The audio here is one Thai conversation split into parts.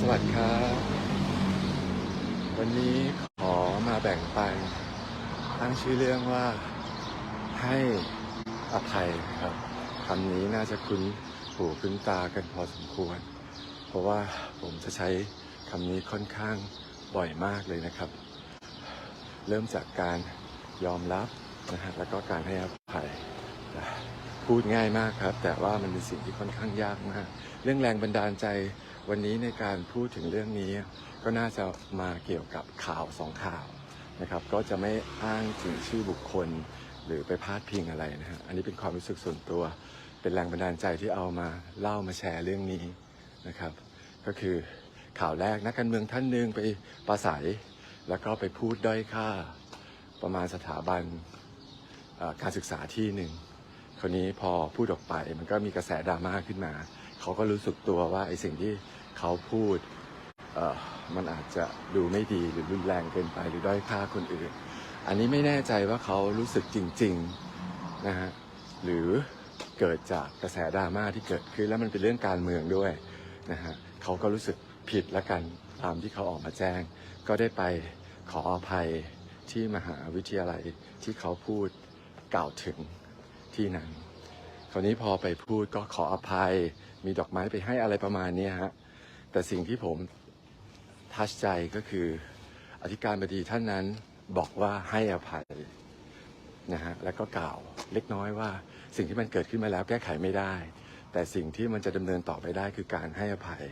สวัสดิ์ครับวันนี้ขอมาแบ่งปันตั้งชื่อเรื่องว่าให้อภัยครับคำนี้น่าจะคุ้นหูคุ้นตากันพอสมควร เพราะว่าผมจะใช้คำนี้ค่อนข้างบ่อยมากเลยนะครับ เริ่มจากการยอมรับนะฮะแล้วก็การให้อภัยพูดง่ายมากครับ แต่ว่ามันเป็นสิ่งที่ค่อนข้างยากมาก เรื่องแรงบันดาลใจ วันนี้ในการพูดถึงเรื่องนี้ ก็น่าจะมาเกี่ยวกับข่าวสองข่าวนะครับ ก็จะไม่อ้างถึงชื่อบุคคล หรือไปพาดพิงอะไรนะฮะอันนี้เป็นความรู้สึกส่วนตัว เป็นแรงบันดาลใจที่เอามาเล่ามาแชร์เรื่องนี้นะครับ ก็คือข่าวแรกนักการเมืองท่านหนึ่งไปปราศัย แล้วก็ไปพูดด้อยค่า ประมาณสถาบันการศึกษาที่หนึ่งคราวนี้พอพูดออกไปมันก็มีกระแสดราม่าขึ้นมา เขาก็รู้สึกตัวว่าไอ้สิ่งที่เขาพูดมันอาจจะดูไม่ดีหรือรุนแรงเกินไปหรือด้อยค่าคนอื่น อันนี้ไม่แน่ใจว่าเขารู้สึกจริงๆนะฮะหรือเกิดจากกระแสดราม่าที่เกิดขึ้นแล้วมันเป็นเรื่องการเมืองด้วยนะฮะเขาก็รู้สึกผิดละกันตามที่เขาออกมาแจ้ง ก็ได้ไปขออภัยที่มหาวิทยาลัยที่เขาพูดกล่าวถึงที่นั้น ราวนี้พอไปพูดก็ขออภัย มีดอกไม้ไปให้อะไรประมาณนี้ฮะ แต่สิ่งที่ผมทัชใจก็คือ อธิการบดีท่านนั้นบอกว่าให้อภัยนะฮะ แล้วก็กล่าวเล็กน้อยว่า สิ่งที่มันเกิดขึ้นมาแล้วแก้ไขไม่ได้ แต่สิ่งที่มันจะดำเนินต่อไปได้คือการให้อภัย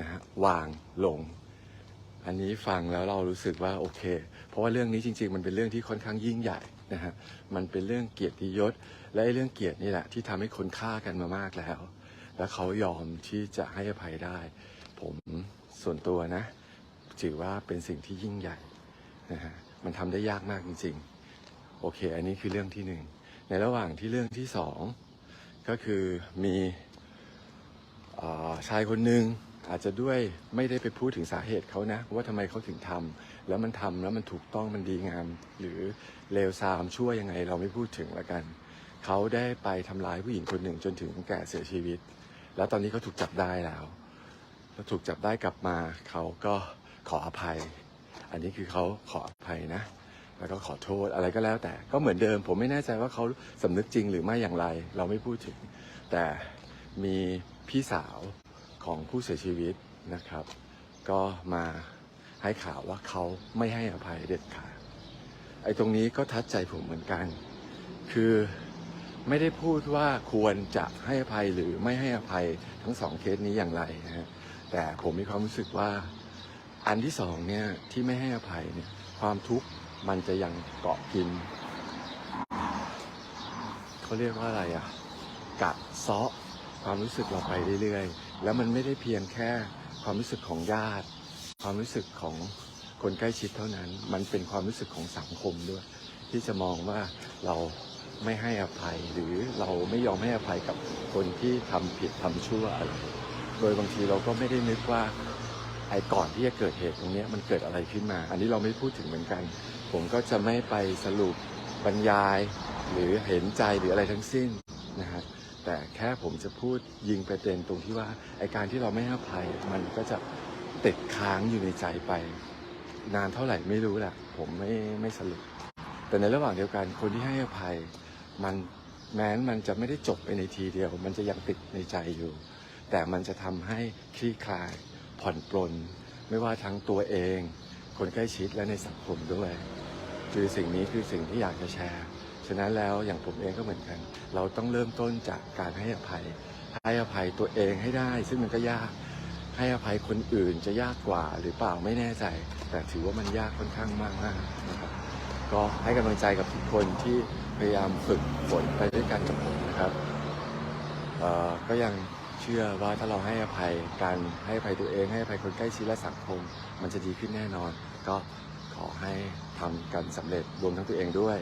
นะฮะ วางลง อันนี้ฟังแล้วเรารู้สึกว่าโอเค เพราะว่าเรื่องนี้จริง ๆ มันเป็นเรื่องที่ค่อนข้างยิ่งใหญ่ นะฮะมันเป็นเรื่องเกียรติยศ และไอ้เรื่องเกียรตินี่แหละที่ทำให้คนฆ่ากันมามากแล้ว แล้วเขายอมที่จะให้อภัยได้ ผมส่วนตัวนะ ถือว่าเป็นสิ่งที่ยิ่งใหญ่นะฮะมันทำได้ยากมากจริง ๆ โอเค อันนี้คือเรื่องที่หนึ่งในระหว่างที่เรื่องที่สองก็คือมีอชายคนหนึ่งอาจจะด้วยไม่ได้ไปพูดถึงสาเหตุเขานะ ว่าทำไมเขาถึงทำ แล้วมันทำแล้วมันถูกต้องมันดีงาม หรือเลวทรามชั่วยังไงเราไม่พูดถึงละกัน เขาได้ไปทำร้ายผู้หญิงคนหนึ่งจนถึงแก่เสียชีวิต แล้วตอนนี้เขาถูกจับได้แล้วพอถูกจับได้กลับมาเขาก็ขออภัย อันนี้คือเขาขออภัยนะแล้วก็ขอโทษอะไรก็แล้วแต่ก็เหมือนเดิม ผมไม่แน่ใจว่าเขาสำนึกจริงหรือไม่อย่างไร เราไม่พูดถึง แต่มีพี่สาวของผู้เสียชีวิตนะครับ ก็มา ให้ข่าวว่าเขาไม่ให้อภัยเด็ดขาดไอ้ตรงนี้ก็ทัดใจผมเหมือนกัน คือไม่ได้พูดว่าควรจะให้อภัยหรือไม่ให้อภัยทั้งสองเคสนี้อย่างไรนะฮะแต่ผมมีความรู้สึกว่า อันที่สองเนี่ยที่ไม่ให้อภัยเนี่ยความทุกข์มันจะยังเกาะกินเขาเรียกว่าอะไรอะกัดเซาะความรู้สึกเราไปเรื่อยๆ แล้วมันไม่ได้เพียงแค่ความรู้สึกของญาติ ความรู้สึกของคนใกล้ชิดเท่านั้น มันเป็นความรู้สึกของสังคมด้วย ที่จะมองว่าเราไม่ให้อภัยหรือเราไม่ยอมให้อภัยกับคนที่ทำผิดทำชั่วอะไร โดยบางทีเราก็ไม่ได้นึกว่าไอ้ก่อนที่จะเกิดเหตุตรงนี้มันเกิดอะไรขึ้นมา อันนี้เราไม่พูดถึงเหมือนกัน ผมก็จะไม่ไปสรุปบรรยาย หรือเห็นใจหรืออะไรทั้งสิ้นนะฮะแต่แค่ผมจะพูดยิงประเด็นตรงที่ว่าไอ้การที่เราไม่ให้อภัยมันก็จะ ติดค้างอยู่ในใจไป นานเท่าไหร่ไม่รู้แหละ ผมไม่ไม่สรุป แต่ในระหว่างเดียวกันคนที่ให้อภัย มันแม้นมันจะไม่ได้จบไปในทีเดียว มันจะยังติดในใจอยู่ แต่มันจะทำให้คลี่คลาย ผ่อนปลน ไม่ว่าทั้งตัวเอง คนใกล้ชิดและในสังคมด้วย คือสิ่งนี้คือสิ่งที่อยากจะแชร์ฉะนั้นแล้วอย่างผมเองก็เหมือนกัน เราต้องเริ่มต้นจากการให้อภัย ให้อภัยตัวเองให้ได้ ซึ่งมันก็ยาก ให้อภัยคนอื่นจะยากกว่าหรือเปล่าไม่แน่ใจ แต่ถือว่ามันยากค่อนข้างมากมากนะครับก็ให้กำลังใจกับทุกคนที่พยายามฝึกฝนไปด้วยกันกับผมนะครับก็ยังเชื่อว่าถ้าเราให้อภัยการให้อภัยตัวเองให้อภัยคนใกล้ชิดและสังคม มันจะดีขึ้นแน่นอน ก็ขอให้ทำกันสำเร็จรวมทั้งตัวเองด้วย